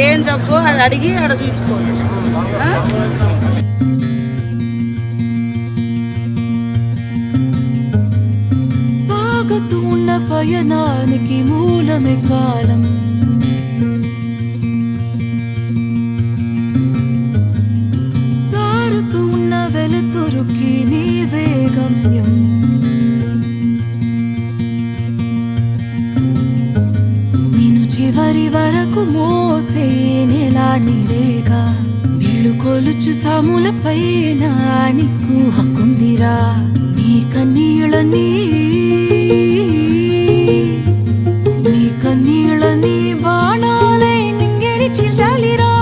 ఏం జబ్బు అది అడిగి ఆడ చూపించుకోవాలి ఆ? పయనానికి మూలమే కాలం. జారుతూ వెలుతురుకి నీవే గమ్యం చివరి వరకు మోసే నెలా నీరేగా. వీళ్ళు కొలుచు సాముల పైన నీకు హక్కుందిరా. నీ కన్నీళ్ళని నీ కన్నీళ్ళని బాణాలే నింగిని చీల్చాలిరా.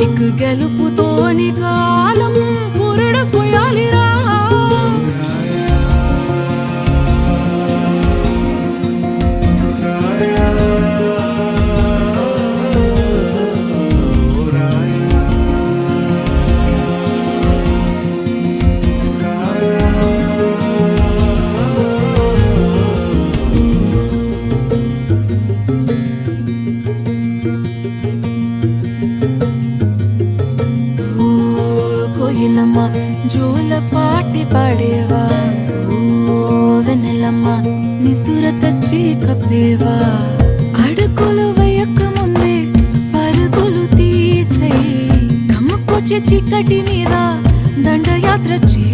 నీకు గెలుపుతోని కాలం పురుడు పోయాలిరా కోయిలమ్మ జోల పాటి పాడేవా? ఓ వెన్నెలమ్మ నిద్ర తెచ్చి కప్పేవా అడుగులు వేయక ముందే పరుగులు తీసే కమ్మకొచ్చే చీకటి మీద దండయాత్ర చేసే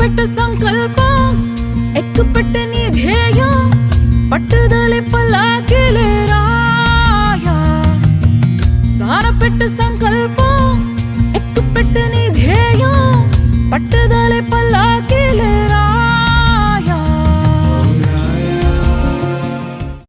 సానపెట్టు సంకల్పం ఎక్కుపెట్టు నీ ధ్యేయం పట్టుదలే పల్లాకిలే రాయా సానపెట్టు సంకల్పం